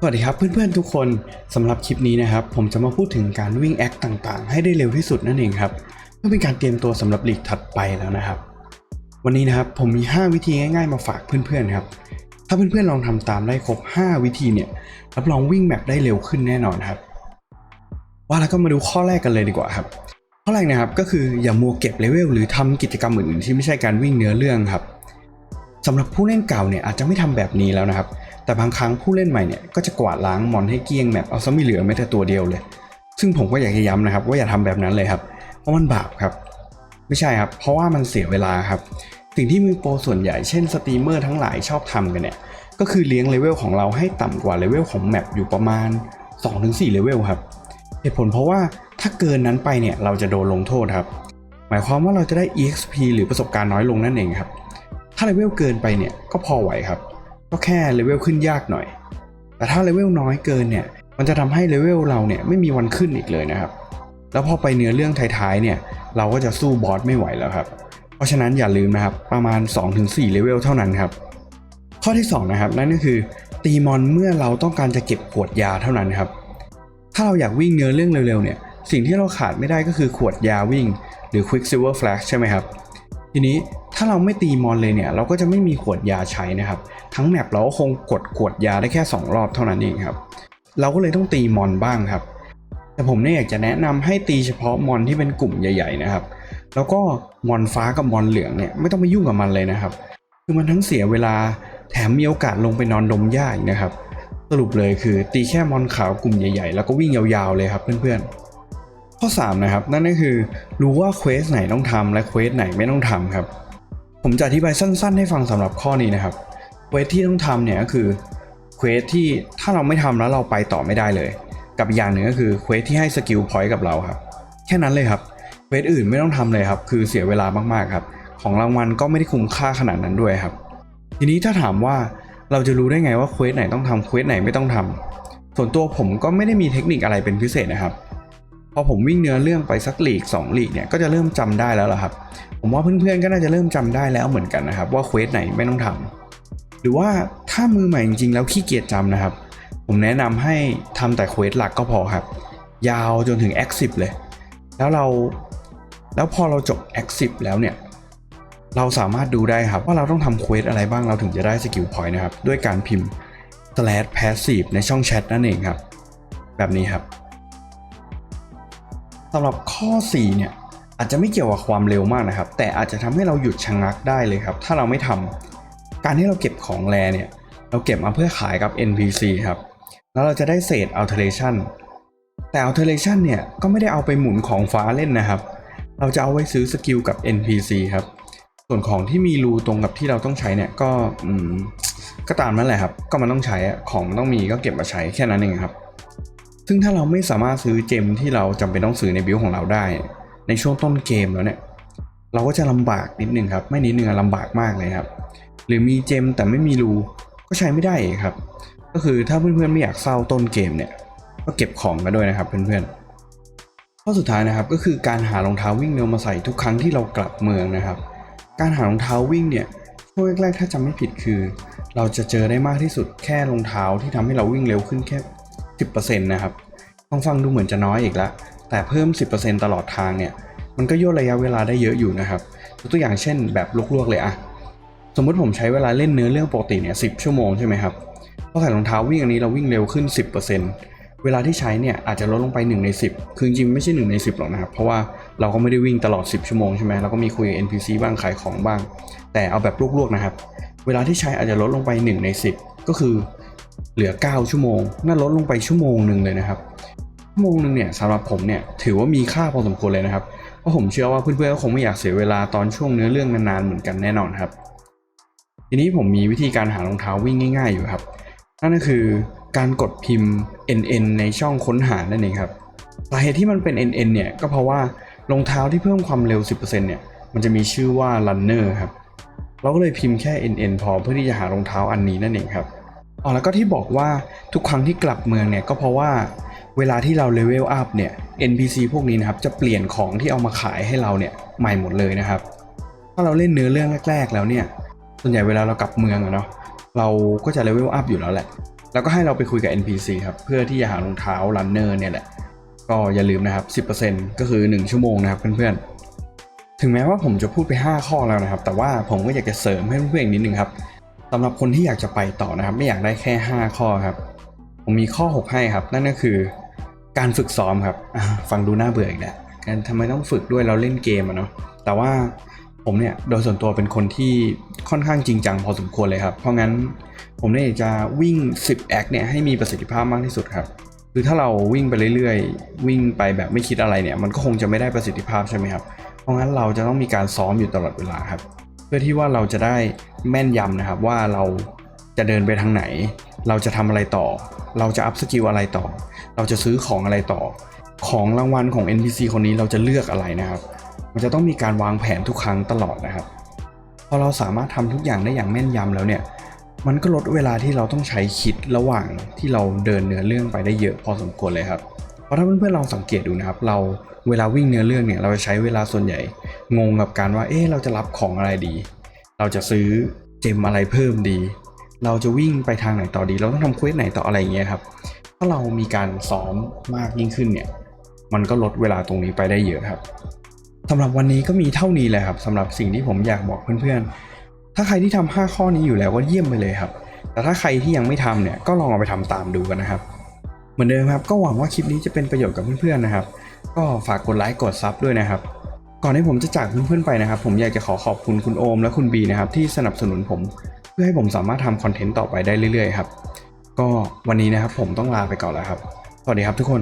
สวัสดีครับเพื่อนๆทุกคนสำหรับคลิปนี้นะครับ ผมจะมาพูดถึงการวิ่งแอคต่างๆ ให้ได้เร็วที่สุดนั่นเองครับเพื่อเป็นการเตรียมตัวสำหรับลีกถัดไปแล้วนะครับ วันนี้นะครับผมมี 5 วิธีง่ายๆ มาฝากเพื่อนๆครับถ้าเพื่อนๆลองทำตามได้ครบ 5 วิธีเนี่ยรับรองวิ่งแมปได้เร็วขึ้นแน่นอนครับ ว่าแล้วก็มาดูข้อแรกกันเลยดีกว่าครับข้อแรกนะครับก็คืออย่ามัวเก็บเลเวลหรือทำกิจกรรมอื่นๆที่ไม่ใช่การวิ่งเนื้อเรื่องครับสำหรับผู้เล่นเก่าเนี่ยอาจจะไม่ทำแบบนี้แล้วนะครับ แต่บางครั้งผู้เล่นใหม่เนี่ยก็จะกวาดล้างมอนให้เกลี้ยงแมปเอาซะไม่เหลือแม้แต่ตัวเดียวเลย ซึ่งผมก็อยากจะย้ำนะครับว่าอย่าทำแบบนั้นเลยครับ เพราะมันบาปครับ ไม่ใช่ครับ เพราะว่ามันเสียเวลาครับ สิ่งที่มือโปรส่วนใหญ่เช่นสตรีมเมอร์ทั้งหลายชอบทำกันเนี่ย ก็คือเลี้ยงเลเวลของเราให้ต่ำกว่าเลเวลของแมปอยู่ประมาณ 2-4เลเวลครับ เหตุผลเพราะว่าถ้าเกินนั้นไปเนี่ยเราจะโดนลงโทษครับ หมายความว่าเราจะได้ EXP หรือประสบการณ์น้อยลงนั่นเองครับ ถ้าเลเวลเกินไปเนี่ยก็พอไหวครับ ก็แค่เลเวลขึ้นยากหน่อย แต่ถ้าเลเวลน้อยเกินเนี่ย มันจะทำให้เลเวลเราเนี่ยไม่มีวันขึ้นอีกเลยนะครับ แล้วพอไปเนื้อเรื่องท้ายๆเนี่ย เราก็จะสู้บอสไม่ไหวแล้วครับ เพราะฉะนั้นอย่าลืมนะครับ ประมาณ 2-4เลเวลเท่านั้นครับ ข้อที่2นะครับนั่นก็คือตีมอนเมื่อเราต้องการจะเก็บขวดยาเท่านั้นครับ ถ้าเราอยากวิ่งเนื้อเรื่องเร็วๆเนี่ย สิ่งที่เราขาดไม่ได้ก็คือขวดยาวิ่ง หรือ Quicksilver Flash ใช่ไหมครับ ทีนี้ถ้าเราไม่ตีมอนเลยเนี่ย เราก็จะไม่มีขวดยาใช้นะครับ ทั้งแมปเราก็คงกดขวดยาได้แค่ 2 รอบเท่านั้นเองครับ เราก็เลยต้องตีมอนบ้างครับ แต่ผมเนี่ยอยากจะแนะนำให้ตีเฉพาะมอนที่เป็นกลุ่มใหญ่ๆนะครับ แล้วก็มอนฟ้ากับมอนเหลืองเนี่ยไม่ต้องไปยุ่งกับมันเลยนะครับ คือมันทั้งเสียเวลาแถมมีโอกาสลงไปนอนดมหญ้าอีกนะครับ สรุปเลยคือตีแค่มอนขาวกลุ่มใหญ่ๆ แล้วก็วิ่งยาวๆเลยครับเพื่อนๆ ข้อ 3 นะครับ นั่นก็คือรู้ว่าเควสไหนต้องทำและเควสไหนไม่ต้องทำครับ ผมจะอธิบายสั้น ๆ ให้ฟังสำหรับข้อนี้นะครับเควสที่ต้องทำเนี่ยก็คือเควสที่ถ้าเราไม่ทำแล้วเราไปต่อไม่ได้เลย กับอย่างหนึ่งก็คือเควสที่ให้สกิลพอยต์กับเราครับ แค่นั้นเลยครับเควสอื่นไม่ต้องทำเลยครับ คือเสียเวลามากๆครับ ของรางวัลก็ไม่ได้คุ้มค่าขนาดนั้นด้วยครับ ทีนี้ถ้าถามว่าเราจะรู้ได้ไงว่าเควสไหนต้องทำเควสไหนไม่ต้องทำส่วนตัวผมก็ไม่ได้มีเทคนิคอะไรเป็นพิเศษนะครับ พอผมวิ่งเนื้อเรื่องไปสักหลีก2ลีกเนี่ยก็จะเริ่มจำได้แล้วล่ะครับ ผมว่าเพื่อนๆก็น่าจะเริ่มจำได้แล้วเหมือนกันนะครับ ว่าเควสไหนไม่ต้องทำหรือว่าถ้ามือใหม่จริงๆแล้วขี้เกียจจำนะครับ ผมแนะนำให้ทำแต่เควสหลักก็พอครับ ยาวจนถึง X10 เลย แล้วเราแล้วพอเราจบ X10 แล้วเนี่ยเราสามารถดูได้ครับว่าเราต้องทำเควสอะไรบ้างเราถึงจะได้สกิลพอยต์นะครับ ด้วยการพิมพ์ slash passive ในช่องแชทนั่นเองครับ แบบนี้ครับ สำหรับข้อ 4 เนี่ยอาจจะไม่เกี่ยวกับความเร็วมากนะครับ แต่อาจจะทำให้เราหยุดชะงักได้เลยครับ ถ้าเราไม่ทำการที่เราเก็บของแรเนี่ยเราเก็บมาเพื่อขายกับ NPC ครับแล้วเราจะได้เศษ alteration แต่ alteration เนี่ยก็ไม่ได้เอาไปหมุนของฟ้าเล่นนะครับ เราจะเอาไว้ซื้อสกิลกับ NPC ครับ ส่วนของที่มีรูตรงกับที่เราต้องใช้เนี่ยก็อืมก็ตามนั้นแหละครับ ก็มันต้องใช้อะของมันต้องมีก็เก็บมาใช้แค่นั้นเองครับ ซึ่งถ้าเราไม่สามารถซื้อเจมที่เราจำเป็นต้องซื้อในบิลของเราได้ ในช่วงต้นเกมแล้วเนี่ยเราก็จะลำบากนิดนึงครับ ไม่นิดนึงอะลำบากมากเลยครับ หรือมีเจมแต่ไม่มีรูก็ใช้ไม่ได้ครับ ก็คือถ้าเพื่อนๆไม่อยากเศร้าต้นเกมเนี่ยก็เก็บของกันด้วยนะครับเพื่อนๆข้อสุดท้ายนะครับก็คือการหารองเท้าวิ่งเร็วมาใส่ทุกครั้งที่เรากลับเมืองนะครับ การหารองเท้าวิ่งเนี่ยช่วงแรกๆถ้าจำไม่ผิดคือ เราจะเจอได้มากที่สุดแค่รองเท้าที่ทำให้เราวิ่งเร็วขึ้นแค่ 10%นะครับฟังฟังดูเหมือนจะน้อยอีกแล้วแต่เพิ่ม 10%ตลอดทางเนี่ย มันก็ย่นระยะเวลาได้เยอะอยู่นะครับยกตัวอย่างเช่นแบบลวกๆเลยอะสมมติผมใช้เวลาเล่นเนื้อเรื่องปกติเนี่ย10ชั่วโมงใช่ไหมครับพอใส่รองเท้าวิ่งอันนี้เราวิ่งเร็วขึ้น 10%เวลาที่ใช้เนี่ยอาจจะลดลงไป 1 ใน 10 คือจริงๆไม่ใช่ 1 ใน 10 หรอกนะครับ เพราะว่าเราก็ไม่ได้วิ่งตลอด 10 ชั่วโมงใช่ไหมเราก็มีคุยกับ NPC บ้างขายของบ้าง แต่เอาแบบลวกๆนะครับ เวลาที่ใช้อาจจะลดลงไป 1 ใน 10 ก็คือ เหลือ 9 ชั่วโมงน่าลดลงไปชั่วโมงหนึ่งเลยนะครับชั่วโมงหนึ่งเนี่ยสำหรับผมเนี่ยถือว่ามีค่าพอสมควรเลยนะครับเพราะผมเชื่อว่าเพื่อนๆก็คงไม่อยากเสียเวลาตอนช่วงเนื้อเรื่องนานๆเหมือนกันแน่นอนครับ ทีนี้ผมมีวิธีการหารองเท้าวิ่งง่าย ๆ อยู่ครับ นั่นก็คือการกดพิมพ์ nn ในช่องค้นหานั่นเองครับสาเหตุที่มันเป็น nn เนี่ยก็เพราะว่ารองเท้าที่เพิ่มความเร็ว 10%เนี่ยมันจะมีชื่อว่า runner ครับเราก็เลยพิมพ์แค่ nn พอเพื่อที่จะหารองเท้าอันนี้นั่นเองครับ อ๋อแล้วก็ที่บอกว่าทุกครั้งที่กลับเมืองเนี่ยก็เพราะว่าเวลาที่เราเลเวลอัพเนี่ย NPC พวกนี้นะครับจะเปลี่ยนของที่เอามาขายให้เราเนี่ยใหม่หมดเลยนะครับ ถ้าเราเล่นเนื้อเรื่องแรก ๆ แล้วเนี่ย ส่วนใหญ่เวลาเรากลับเมืองอะเนาะเราก็จะเลเวลอัพอยู่แล้วแหละ แล้วก็ให้เราไปคุยกับ NPC ครับเพื่อที่จะหารองเท้า runner เนี่ยแหละก็อย่าลืมนะครับ 10%ก็คือ 1 ชั่วโมงนะครับเพื่อนๆ ถึงแม้ว่าผมจะพูดไป 5 ข้อแล้วนะครับ แต่ว่าผมก็อยากจะเสริมให้เพื่อนๆอีกนิดนึงครับ สำหรับคนที่อยากจะไปต่อนะครับ ไม่อยากได้แค่ 5 ข้อครับ ผมมีข้อ 6 ให้ครับ นั่นก็คือการฝึกซ้อมครับฟังดูน่าเบื่ออีกแล้วการทำไมต้องฝึกด้วยเราเล่นเกมอะเนาะแต่ว่าผมเนี่ยโดยส่วนตัวเป็นคนที่ค่อนข้างจริงจังพอสมควรเลยครับ เพราะงั้นผมเนี่ยจะวิ่ง 10 แอคเนี่ยให้มีประสิทธิภาพมากที่สุดครับคือถ้าเราวิ่งไปเรื่อยๆ วิ่งไปแบบไม่คิดอะไรเนี่ยมันก็คงจะไม่ได้ประสิทธิภาพใช่ไหมครับ เพราะงั้นเราจะต้องมีการซ้อมอยู่ตลอดเวลาครับ เพื่อที่ว่าเราจะได้แม่นยำนะครับว่าเราจะเดินไปทางไหน เราจะทำอะไรต่อ เราจะอัพสกิลอะไรต่อ เราจะซื้อของอะไรต่อ ของรางวัลของ NPC คนนี้เราจะเลือกอะไรนะครับ มันจะต้องมีการวางแผนทุกครั้งตลอดนะครับพอเราสามารถทำทุกอย่างได้อย่างแม่นยำแล้วเนี่ยมันก็ลดเวลาที่เราต้องใช้คิดระหว่างที่เราเดินเนื้อเรื่องไปได้เยอะพอสมควรเลยครับ เพราะถ้าเพื่อนๆลองสังเกตดูนะครับ เราเวลาวิ่งเนื้อเรื่องเนี่ยเราจะใช้เวลาส่วนใหญ่ งงกับการว่า เอ๊ะเราจะรับของอะไรดี เราจะซื้อเจมอะไรเพิ่มดี เราจะวิ่งไปทางไหนต่อดี เราต้องทำเควสไหนต่ออะไรอย่างเงี้ยครับ ถ้าเรามีการซ้อมมากยิ่งขึ้นเนี่ย มันก็ลดเวลาตรงนี้ไปได้เยอะครับสำหรับวันนี้ก็มีเท่านี้แหละครับสำหรับสิ่งที่ผมอยากบอกเพื่อนๆ ถ้าใครที่ทำ5ข้อนี้อยู่แล้วก็เยี่ยมไปเลยครับ แต่ถ้าใครที่ยังไม่ทำเนี่ยก็ลองเอาไปทำตามดูกันนะครับ เหมือนเดิมครับก็หวังว่าคลิปนี้จะเป็นประโยชน์กับเพื่อนๆนะครับ ก็ฝากกดไลค์กดซับด้วยนะครับ ก่อนที่ผมจะจากเพื่อนๆไปนะครับ ผมอยากจะขอขอบคุณคุณโอมและคุณบีนะครับที่สนับสนุนผม เพื่อให้ผมสามารถทำคอนเทนต์ต่อไปได้เรื่อยๆครับ ก็วันนี้นะครับผมต้องลาไปก่อนแล้วครับ สวัสดีครับทุกคน